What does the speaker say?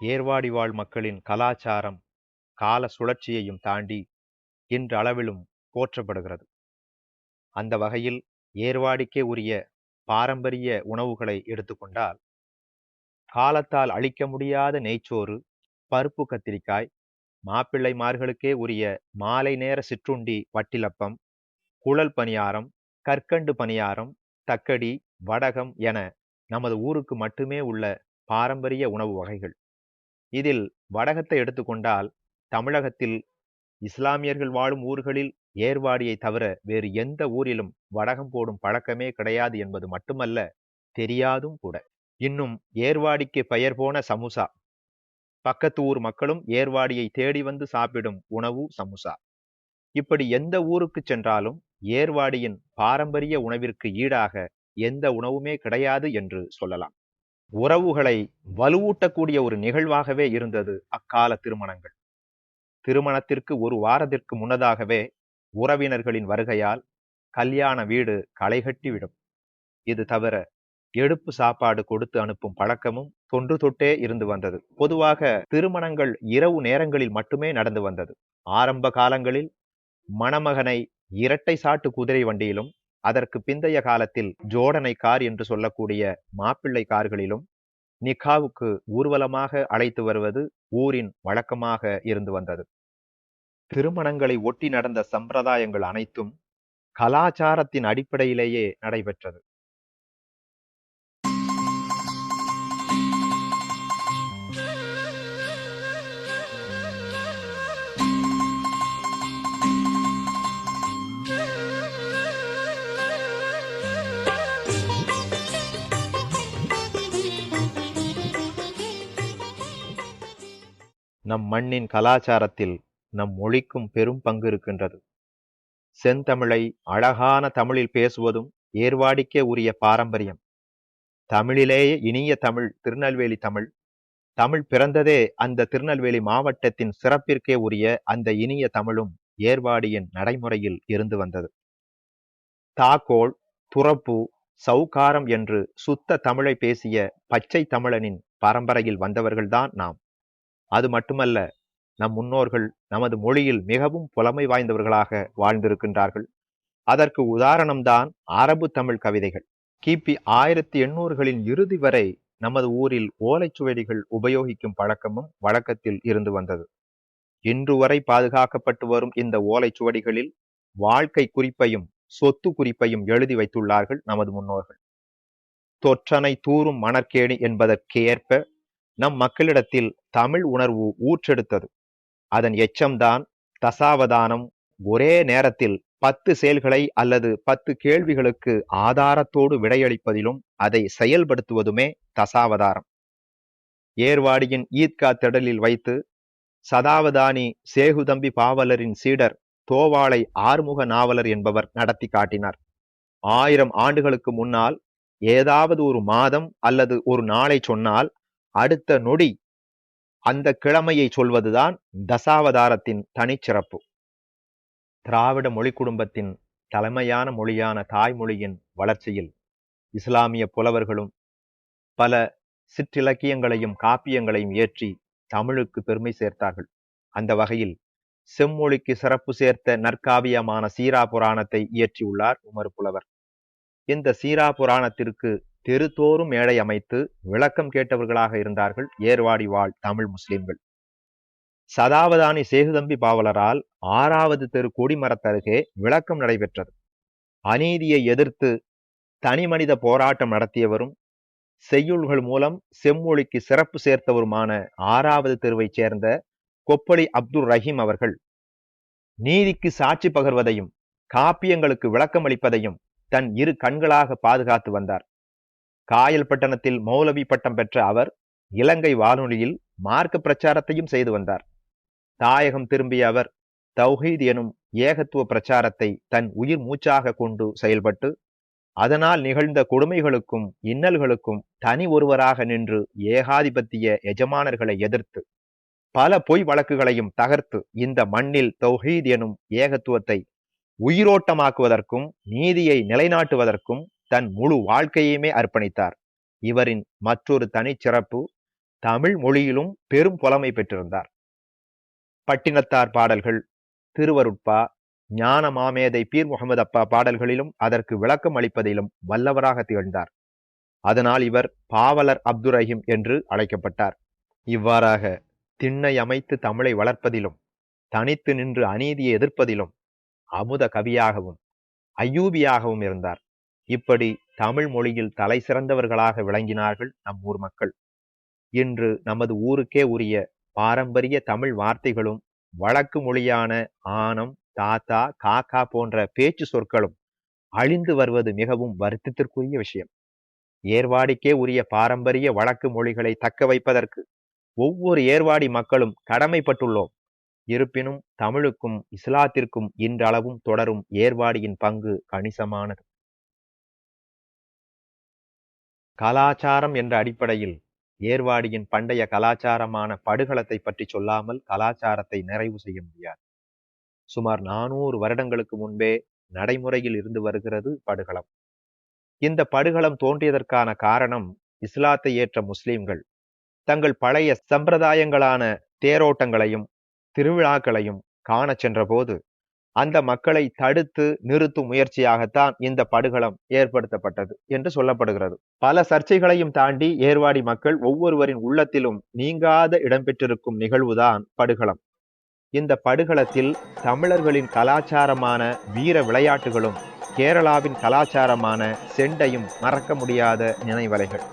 ஏர்வாடி வாழ் மக்களின் கலாச்சாரம் கால சுழற்சியையும் தாண்டி இன்றளவிலும் போற்றப்படுகிறது. அந்த வகையில் ஏர்வாடிக்கே உரிய பாரம்பரிய உணவுகளை எடுத்துக்கொண்டால் காலத்தால் அழிக்க முடியாத நெய்ச்சோறு பருப்பு கத்திரிக்காய் மாப்பிள்ளைமார்களுக்கே உரிய மாலை நேர சிற்றுண்டி வட்டிலப்பம் குழல் பணியாரம் கற்கண்டு பணியாரம் தக்கடி வடகம் என நமது ஊருக்கு மட்டுமே உள்ள பாரம்பரிய உணவு வகைகள். இதில் வடகத்தை எடுத்துக்கொண்டால் தமிழகத்தில் இஸ்லாமியர்கள் வாழும் ஊர்களில் ஏர்வாடியை தவிர வேறு எந்த ஊரிலும் வடகம் போடும் பழக்கமே கிடையாது என்பது மட்டுமல்ல தெரியாதும் கூட. இன்னும் ஏர்வாடிக்கு பெயர் போன சமுசா. பக்கத்து ஊர் மக்களும் ஏர்வாடியை தேடி வந்து சாப்பிடும் உணவு சமுசா. இப்படி எந்த ஊருக்கு சென்றாலும் ஏர்வாடியின் பாரம்பரிய உணவிற்கு ஈடாக எந்த உணவுமே கிடையாது என்று சொல்லலாம். உறவுகளை வலுவூட்டக்கூடிய ஒரு நிகழ்வாகவே இருந்தது அக்கால திருமணங்கள். திருமணத்திற்கு ஒரு வாரத்திற்கு முன்னதாகவே உறவினர்களின் வருகையால் கல்யாண வீடு களைகட்டிவிடும் இது தவிர எடுப்பு சாப்பாடு கொடுத்து அனுப்பும் பழக்கமும் தொன்று தொட்டே இருந்து வந்தது. பொதுவாக திருமணங்கள் இரவு நேரங்களில் மட்டுமே நடந்து வந்தது. ஆரம்ப காலங்களில் மணமகனை இரட்டை சாட்டு குதிரை வண்டியிலும் அதற்கு பிந்தைய காலத்தில் ஜோடனை கார் என்று சொல்லக்கூடிய மாப்பிள்ளை கார்களிலும் நிக்காவுக்கு ஊர்வலமாக அழைத்து வருவது ஊரின் வழக்கமாக இருந்து வந்தது. திருமணங்களை ஒட்டி நடந்த சம்பிரதாயங்கள் அனைத்தும் கலாச்சாரத்தின் அடிப்படையிலேயே நடைபெற்றது. நம் மண்ணின் கலாச்சாரத்தில் நம் மொழிக்கும் பெரும் பங்கு இருக்கின்றது. செந்தமிழை அழகான தமிழில் பேசுவதும் ஏர்வாடிக்கே உரிய பாரம்பரியம். தமிழிலேயே இனிய தமிழ் திருநெல்வேலி தமிழ். தமிழ் பிறந்ததே அந்த திருநெல்வேலி மாவட்டத்தின் சிறப்பிற்கே உரிய அந்த இனிய தமிழும் ஏர்வாடியின் நடைமுறையில் இருந்து வந்தது. தாக்கோள் துறப்பு சௌகாரம் என்று சுத்த தமிழை பேசிய பச்சை தமிழனின் பரம்பரையில் வந்தவர்கள்தான் நாம். அது மட்டுமல்ல நம் முன்னோர்கள் நமது மொழியில் மிகவும் புலமை வாய்ந்தவர்களாக வாழ்ந்திருக்கின்றார்கள். அதற்கு உதாரணம்தான் அரபு தமிழ் கவிதைகள். கிபி ஆயிரத்தி எண்ணூறுகளின் இறுதி வரை நமது ஊரில் ஓலைச்சுவடிகள் உபயோகிக்கும் பழக்கமும் வழக்கத்தில் இருந்து வந்தது. இன்று வரை பாதுகாக்கப்பட்டு வரும் இந்த ஓலைச்சுவடிகளில் வாழ்க்கை குறிப்பையும் சொத்து குறிப்பையும் எழுதி வைத்துள்ளார்கள் நமது முன்னோர்கள். தொற்றனை தூரும் மணற்கேணி என்பதற்கேற்ப நம் மக்களிடத்தில் தமிழ் உணர்வு ஊற்றெடுத்தது. அதன் எச்சம்தான் தசாவதானம். ஒரே நேரத்தில் பத்து செயல்களை அல்லது பத்து கேள்விகளுக்கு ஆதாரத்தோடு விடையளிப்பதிலும் அதை செயல்படுத்துவதுமே தசாவதாரம். ஏர்வாடியின் ஈத்கா திடலில் வைத்து சதாவதானி சேகுதம்பி பாவலரின் சீடர் தோவாளை ஆறுமுக நாவலர் என்பவர் நடத்தி காட்டினார். ஆயிரம் ஆண்டுகளுக்கு முன்னால் ஏதாவது ஒரு மாதம் அல்லது ஒரு நாளை சொன்னால் அடுத்த நொடி அந்த கிழமையை சொல்வதுதான் தசாவதாரத்தின் தனிச்சிறப்பு. திராவிட மொழி குடும்பத்தின் தலைமையான மொழியான தாய்மொழியின் வளர்ச்சியில் இஸ்லாமிய புலவர்களும் பல சிற்றிலக்கியங்களையும் காப்பியங்களையும் ஏற்றி தமிழுக்கு பெருமை சேர்த்தார்கள். அந்த வகையில் செம்மொழிக்கு சிறப்பு சேர்த்த நற்காவியமான சீரா புராணத்தை இயற்றியுள்ளார் உமர் புலவர். இந்த சீரா புராணத்திற்கு தெருத்தோறும் மேடை அமைத்து விளக்கம் கேட்டவர்களாக இருந்தார்கள் ஏர்வாடி வாழ் தமிழ் முஸ்லிம்கள். சதாவதானி சேகுதம்பி பாவலரால் ஆறாவது தெரு கொடிமரத்தருகே விளக்கம் நடைபெற்றது. அநீதியை எதிர்த்து தனிமனித போராட்டம் நடத்தியவரும் செய்யுள்கள் மூலம் செம்மொழிக்கு சிறப்பு சேர்த்தவருமான ஆறாவது தெருவைச் சேர்ந்த கொப்பளி அப்துல் ரஹீம் அவர்கள் நீதிக்கு சாட்சி பகர்வதையும் காப்பியங்களுக்கு விளக்கம் அளிப்பதையும் தன் இரு கண்களாக பாதுகாத்து வந்தார். காயல் பட்டணத்தில் மௌலவி பட்டம் பெற்ற அவர் இலங்கை வானொலியில் மார்க்க பிரச்சாரத்தையும் செய்து வந்தார். தாயகம் திரும்பிய அவர் தௌஹீத் எனும் ஏகத்துவ பிரச்சாரத்தை தன் உயிர் மூச்சாக கொண்டு செயல்பட்டு அதனால் நிகழ்ந்த கொடுமைகளுக்கும் இன்னல்களுக்கும் தனி ஒருவராக நின்று ஏகாதிபத்திய எஜமானர்களை எதிர்த்து பல பொய் வழக்குகளையும் தகர்த்து இந்த மண்ணில் தௌஹீத் எனும் ஏகத்துவத்தை உயிரோட்டமாக்குவதற்கும் நீதியை நிலைநாட்டுவதற்கும் தன் முழு வாழ்க்கையுமே அர்ப்பணித்தார். இவரின் மற்றொரு தனிச்சிறப்பு தமிழ் மொழியிலும் பெரும் புலமை பெற்றிருந்தார். பட்டினத்தார் பாடல்கள் திருவருட்பா ஞான மாமேதை பீர் முகமது அப்பா பாடல்களிலும் அதற்கு விளக்கம் அளிப்பதிலும் வல்லவராக திகழ்ந்தார். அதனால் இவர் பாவலர் அப்துர் ரஹீம் என்று அழைக்கப்பட்டார். இவ்வாறாக திண்ணை அமைத்து தமிழை வளர்ப்பதிலும் தனித்து நின்று அநீதியை எதிர்ப்பதிலும் அமுத கவியாகவும் ஐயூபியாகவும் இருந்தார். இப்படி தமிழ் மொழியில் தலை சிறந்தவர்களாக விளங்கினார்கள் நம் ஊர் மக்கள். இன்று நமது ஊருக்கே உரிய பாரம்பரிய தமிழ் வார்த்தைகளும் வழக்கு மொழியான ஆனம் தாத்தா காக்கா போன்ற பேச்சு சொற்களும் அழிந்து வருவது மிகவும் வருத்தத்திற்குரிய விஷயம். ஏர்வாடிக்கே உரிய பாரம்பரிய வழக்கு மொழிகளை தக்க வைப்பதற்கு ஒவ்வொரு ஏர்வாடி மக்களும் கடமைப்பட்டுள்ளோம். இருப்பினும் தமிழுக்கும் இஸ்லாத்திற்கும் இன்றளவும் தொடரும் ஏர்வாடியின் பங்கு கணிசமானது. கலாச்சாரம் என்ற அடிப்படையில் ஏர்வாடியின் பண்டைய கலாச்சாரமான படுகளத்தை பற்றி சொல்லாமல் கலாச்சாரத்தை நிறைவு செய்ய முடியாது. சுமார் நானூறு வருடங்களுக்கு முன்பே நடைமுறையில் இருந்து வருகிறது படுகளம் இந்த படுகளம் தோன்றியதற்கான காரணம் இஸ்லாத்தை ஏற்ற முஸ்லிம்கள். தங்கள் பழைய சம்பிரதாயங்களான தேரோட்டங்களையும் திருவிழாக்களையும் காண சென்றபோது அந்த மக்களை தடுத்து நிறுத்தும் முயற்சியாகத்தான் இந்த படுகளம் ஏற்படுத்தப்பட்டது என்று சொல்லப்படுகிறது. பல சர்ச்சைகளையும் தாண்டி ஏர்வாடி மக்கள் ஒவ்வொருவரின் உள்ளத்திலும் நீங்காத இடம்பெற்றிருக்கும் நிகழ்வுதான் படுகளம் இந்த படுகளத்தில் தமிழர்களின் கலாச்சாரமான வீர விளையாட்டுகளும் கேரளாவின் கலாச்சாரமான செண்டையும் மறக்க முடியாத நினைவலைகள்.